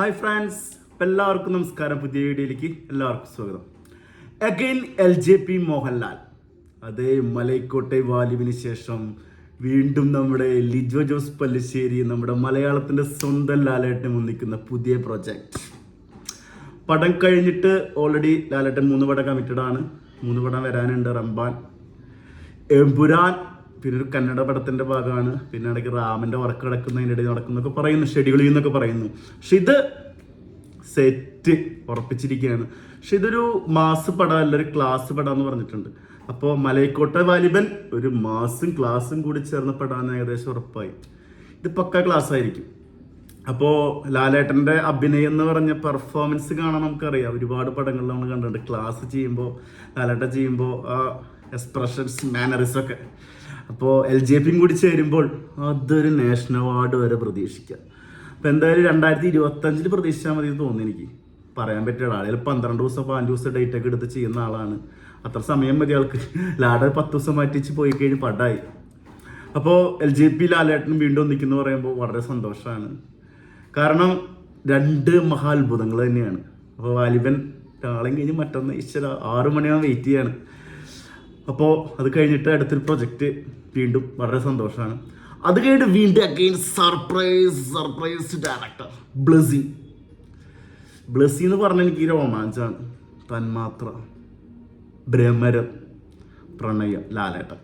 Hi friends എല്ലാവർക്കും നമസ്കാരം. പുതിയ വീഡിയോയിലേക്ക് എല്ലാവർക്കും സ്വാഗതം. Again L J P Mohanlal അതേ മലൈക്കോട്ടെ വാലിബിന് ശേഷം വീണ്ടും നമ്മുടെ ലിജോ ജോസ് പല്ലിശ്ശേരി നമ്മുടെ മലയാളത്തിന്റെ സ്വന്തം ലാലേട്ടൻ മുന്നിക്കുന്ന പുതിയ പ്രൊജക്റ്റ് പടം കഴിഞ്ഞിട്ട് ഓൾറെഡി ലാലേട്ടൻ മൂന്ന് പടം കമ്മിറ്റഡാണ് മൂന്ന് പടം വരാനുണ്ട് റംബാൻ എമ്പുരാൻ പിന്നെ ഒരു കന്നഡ പടത്തിന്റെ ഭാഗമാണ്. പിന്നെ ഇടയ്ക്ക് റാമിന്റെ വർക്ക് കിടക്കുന്നതിന്റെ ഇടയിൽ നടക്കുന്നൊക്കെ പറയുന്നു ഷെഡ്യൂൾ ചെയ്യുന്നൊക്കെ പറയുന്നു. പക്ഷെ ഇത് സെറ്റ് ഉറപ്പിച്ചിരിക്കുകയാണ്. പക്ഷെ ഇതൊരു മാസ് പടം അല്ല ഒരു ക്ലാസ് പടം എന്ന് പറഞ്ഞിട്ടുണ്ട്. അപ്പോൾ മലയക്കോട്ട വാലിബൻ ഒരു മാസും ക്ലാസ്സും കൂടി ചേർന്ന പടാന്ന് ഏകദേശം ഉറപ്പായി. ഇത് പക്ക ക്ലാസ് ആയിരിക്കും അപ്പോൾ ലാലേട്ടന്റെ അഭിനയം എന്ന് പറഞ്ഞ പെർഫോമൻസ് കാണാൻ നമുക്കറിയാം. ഒരുപാട് പടങ്ങളിൽ നമ്മൾ കണ്ടിട്ടുണ്ട്. ക്ലാസ് ചെയ്യുമ്പോൾ ലാലേട്ടൻ ചെയ്യുമ്പോൾ ആ എക്സ്പ്രഷൻസ് മാനറിസ് ഒക്കെ. അപ്പോൾ എൽ ജെ പിയും കൂടി ചേരുമ്പോൾ അതൊരു നാഷണൽ അവാർഡ് വരെ പ്രതീക്ഷിക്കാം. അപ്പോൾ എന്തായാലും രണ്ടായിരത്തി ഇരുപത്തഞ്ചിൽ പ്രതീക്ഷിച്ചാൽ മതി എന്ന് തോന്നുന്നു എനിക്ക്. പറയാൻ പറ്റിയ ആളുകൾ പന്ത്രണ്ട് ദിവസം പതിനഞ്ച് ദിവസം ഡേറ്റ് ഒക്കെ എടുത്ത് ചെയ്യുന്ന ആളാണ്. അത്ര സമയം മതി ആൾക്ക് ലാഡ പത്ത് ദിവസം മാറ്റിച്ച് പോയി കഴിഞ്ഞ് പടായി. അപ്പോൾ എൽ ജെ പി ലാലേട്ടനും വീണ്ടും ഒന്നിക്കുന്നു പറയുമ്പോൾ വളരെ സന്തോഷമാണ് കാരണം രണ്ട് മഹാത്ഭുതങ്ങൾ തന്നെയാണ്. അപ്പോൾ വാലിബൻ നാളെ കഴിഞ്ഞ് മറ്റൊന്ന് ഈശ്വര ആറു വെയിറ്റ് ചെയ്യാണ്. അപ്പോൾ അത് കഴിഞ്ഞിട്ട് അടുത്തൊരു പ്രൊജക്റ്റ് വീണ്ടും വളരെ സന്തോഷമാണ്. അത് കഴിഞ്ഞിട്ട് വീണ്ടും again surprise surprise director Blessy. Blessy എന്ന് പറഞ്ഞാൽ എനിക്ക് രോമാഞ്ചാണ് തന്മാത്ര ഭ്രമരം പ്രണയ ലാലേട്ടൻ.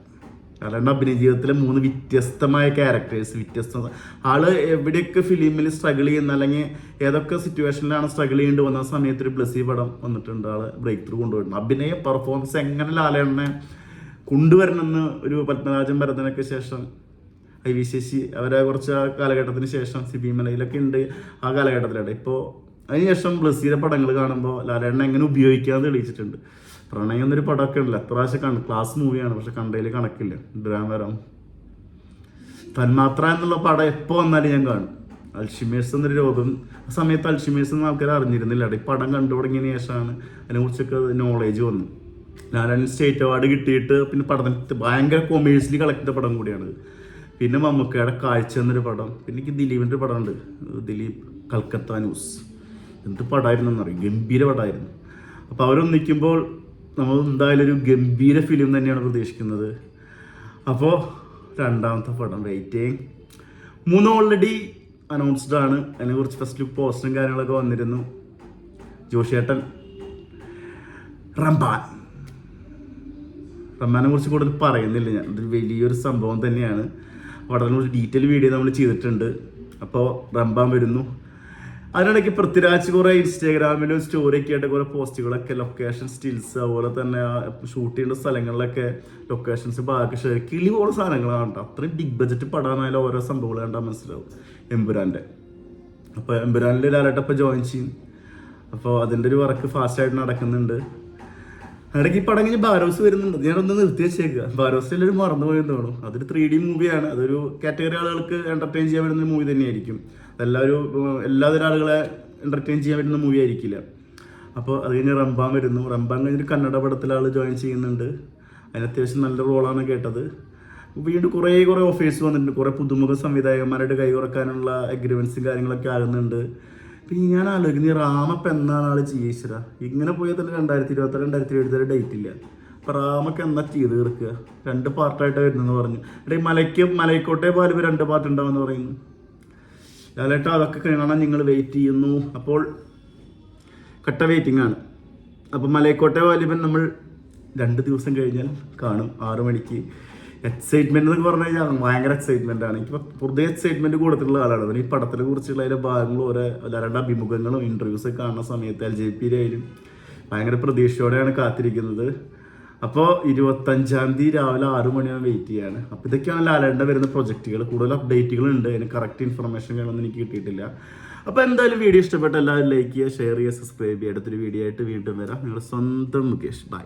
ലാലേട്ടൻ അഭിനയ ജീവിതത്തിലെ മൂന്ന് വ്യത്യസ്തമായ ക്യാരക്ടേഴ്സ് വ്യത്യസ്ത. ആൾ എവിടെയൊക്കെ ഫിലിമിൽ സ്ട്രഗിൾ ചെയ്യുന്ന അല്ലെങ്കിൽ ഏതൊക്കെ സിറ്റുവേഷനിലാണ് സ്ട്രഗിൾ ചെയ്യേണ്ടി വന്ന സമയത്ത് ഒരു ബ്ലസി പടം വന്നിട്ടുണ്ട്. ആൾ ബ്രേക്ക് ത്രൂ കൊണ്ടുപോയിട്ടുണ്ട്. അഭിനയ പെർഫോമൻസ് എങ്ങനെ ലാലേട്ടനെ കൊണ്ടുവരണമെന്ന് ഒരു പത്മരാജൻ ഭരതനൊക്കെ ശേഷം ഐ വി ശശി അവരെ കുറച്ച് ആ കാലഘട്ടത്തിന് ശേഷം സിബിമലയിലൊക്കെ ഉണ്ട് ആ കാലഘട്ടത്തിലാണ് ഇപ്പോൾ അതിനുശേഷം ബ്ലസ്സിയുടെ പടങ്ങൾ കാണുമ്പോൾ ലാലേട്ടനെ എങ്ങനെ ഉപയോഗിക്കാമെന്ന് തെളിയിച്ചിട്ടുണ്ട്. പ്രണയം എന്നൊരു പടമൊക്കെ ഉണ്ടല്ലോ. എത്ര പ്രാവശ്യം കണ്ട് ക്ലാസ് മൂവിയാണ് പക്ഷെ കണ്ടതിൽ കണക്കില്ല. ഡ്രാമരം തന്മാത്ര എന്നുള്ള പടം എപ്പോൾ വന്നാലും ഞാൻ കാണും. അൽഷിമേഴ്സ് എന്നൊരു രോഗം. ആ സമയത്ത് അൽഷിമേഴ്സ് എന്ന ആൾക്കാർ അറിഞ്ഞിരുന്നില്ല. ഈ പടം കണ്ടു തുടങ്ങിയതിന് ശേഷമാണ് അതിനെക്കുറിച്ചൊക്കെ നോളേജ് വന്നു ലാലേട്ടൻ സ്റ്റേറ്റ് അവാർഡ് കിട്ടിയിട്ട് പിന്നെ പഠനത്തിൽ ഭയങ്കര കൊമേഴ്സ്യലി കളക്ട് ചെയ്ത പടം കൂടിയാണ്. പിന്നെ മമ്മൂക്കയുടെ കാഴ്ച എന്നൊരു പടം പിന്നെ എനിക്ക് ദിലീപിന്റെ പടമുണ്ട്. ദിലീപ് കൽക്കത്ത ന്യൂസ് എന്ത് പടമായിരുന്നു എന്നറിയും? ഗംഭീര പടമായിരുന്നു അപ്പോൾ അവരൊന്നിക്കുമ്പോൾ നമ്മൾ എന്തായാലും ഒരു ഗംഭീര ഫിലിം തന്നെയാണ് പ്രതീക്ഷിക്കുന്നത്. അപ്പോൾ രണ്ടാമത്തെ പടം വെയിറ്റിംഗ് മൂന്ന് ഓൾറെഡി അനൗൺസ്ഡ് ആണ്. അതിനെക്കുറിച്ച് ഫസ്റ്റ് ലുക്ക് പോസ്റ്ററും കാര്യങ്ങളൊക്കെ വന്നിരുന്നു. ജോഷേട്ടൻ റംബാൻ. റംബാനെ കുറിച്ച് കൂടുതൽ പറയുന്നില്ല ഞാൻ. ഇതൊരു വലിയൊരു സംഭവം തന്നെയാണ്. വളരെ കുറച്ച് ഡീറ്റെയിൽ വീഡിയോ നമ്മൾ ചെയ്തിട്ടുണ്ട്. അപ്പോൾ റംബാൻ വരുന്നു. അതിനിടയ്ക്ക് പൃഥ്വിരാജ് കുറേ ഇൻസ്റ്റാഗ്രാമിലും സ്റ്റോറിയൊക്കെ ആയിട്ട് കുറേ പോസ്റ്റുകളൊക്കെ ലൊക്കേഷൻ സ്റ്റിൽസ് അതുപോലെ തന്നെ ഷൂട്ട് ചെയ്യേണ്ട സ്ഥലങ്ങളിലൊക്കെ ലൊക്കേഷൻസ് ബാക്കി ഷെയർ കിളി പോലെ സാധനങ്ങളാണ് കേട്ടോ. അത്രയും ബിഗ് ബഡ്ജറ്റ് പടാനായാലും ഓരോ സംഭവങ്ങൾ കണ്ടാൽ മനസ്സിലാവും. എമ്പുരാന്റെ അപ്പോൾ എമ്പുരാനിൽ ലാലട്ടപ്പോൾ ജോയിൻ ചെയ്യും. അപ്പോൾ അതിന്റെ ഒരു വർക്ക് ഫാസ്റ്റായിട്ട് നടക്കുന്നുണ്ട്. ഇടയ്ക്ക് ഈ പടം ബാരോസ് വരുന്നുണ്ട്. ഞാനൊന്ന് നിർത്തി വെച്ചേക്കുക ബാരോസ് എല്ലാവരും മറന്നുപോയെന്ന് തോന്നും അതൊരു ത്രീ ഡി മൂവിയാണ് അതൊരു കാറ്റഗറി ആളുകൾക്ക് എന്റർടൈൻ ചെയ്യാൻ പറ്റുന്ന മൂവി തന്നെയായിരിക്കും. എല്ലാവരും എല്ലാതരം ആളുകളെ എന്റർടൈൻ ചെയ്യാൻ പറ്റുന്ന മൂവി ആയിരിക്കില്ല. അപ്പോൾ അത് കഴിഞ്ഞ് റംബാൻ വരുന്നു. റംബാൻ കഴിഞ്ഞൊരു കന്നഡ പടത്തിൽ ആൾ ജോയിൻ ചെയ്യുന്നുണ്ട്. അതിന് അത്യാവശ്യം നല്ല റോളാണ് കേട്ടത്. വീണ്ടും കുറേ കുറേ ഓഫേഴ്സ് വന്നിട്ടുണ്ട്. കുറേ പുതുമുഖ സംവിധായകന്മാരുടെ കൈ കുറക്കാനുള്ള അഗ്രിമെൻസും കാര്യങ്ങളൊക്കെ ആകുന്നുണ്ട്. പിന്നെ ഞാൻ ആലോചിക്കുന്നു ഈ റാമപ്പ് എന്നാണ് ആൾ ചെയ്യിച്ചത് ഇങ്ങനെ പോയാൽ തന്നെ രണ്ടായിരത്തി ഇരുപത്തി രണ്ടായിരത്തി ഇരുപത്തി ഡേറ്റ് ഇല്ല. അപ്പൊ റാമൊക്കെ എന്നാ ചെയ്ത് തീർക്കുക? രണ്ട് പാർട്ടായിട്ട് വരുന്നെന്ന് പറഞ്ഞു. എടേ മലയ്ക്ക് മലയ്ക്കോട്ടെ പാലിവ് രണ്ട് പാർട്ട് ഉണ്ടാവുമെന്ന് പറയുന്നു. ലാലേട്ട അതൊക്കെ കാണാൻ നിങ്ങൾ വെയിറ്റ് ചെയ്യുന്നു. അപ്പോൾ കട്ട വെയിറ്റിംഗ് ആണ്. അപ്പോൾ മലയക്കോട്ടെ വാലിബൻ നമ്മൾ രണ്ട് ദിവസം കഴിഞ്ഞാൽ കാണും. ആറു മണിക്ക്. എക്സൈറ്റ്മെന്റ് എന്നൊക്കെ പറഞ്ഞു കഴിഞ്ഞാൽ ഭയങ്കര എക്സൈറ്റ്മെന്റ് ആണ്. എനിക്ക് പൊതുവെ എക്സൈറ്റ്മെന്റ് കൂടുതലുള്ള ആളാണ്. ഈ പടത്തിനെ കുറിച്ചുള്ള അതിന്റെ ഭാഗങ്ങളും ഓരോ രണ്ട് അഭിമുഖങ്ങളും ഇന്റർവ്യൂസ് ഒക്കെ കാണുന്ന സമയത്ത് എൽ ജെ പിയിലായാലും ഭയങ്കര പ്രതീക്ഷയോടെയാണ് കാത്തിരിക്കുന്നത്. അപ്പോൾ ഇരുപത്തഞ്ചാം തീയതി രാവിലെ ആറു മണിയാണ് വെയിറ്റ് ചെയ്യാണ്. അപ്പോൾ ഇതൊക്കെയാണ് ലാലേണ്ട വരുന്ന പ്രൊജക്റ്റുകൾ കൂടുതൽ അപ്ഡേറ്റുകൾ ഉണ്ട്. അതിന് കറക്റ്റ് ഇൻഫർമേഷൻ വേണമെന്ന് എനിക്ക് കിട്ടിയിട്ടില്ല. അപ്പോൾ എന്തായാലും വീഡിയോ ഇഷ്ടപ്പെട്ട എല്ലാവരും ലൈക്ക് ചെയ്യുക ഷെയർ ചെയ്യുക സബ്സ്ക്രൈബ് ചെയ്യുക. അടുത്തൊരു വീഡിയോ ആയിട്ട് വീണ്ടും വരാം. നിങ്ങളുടെ സ്വന്തം മുകേഷ്. ബൈ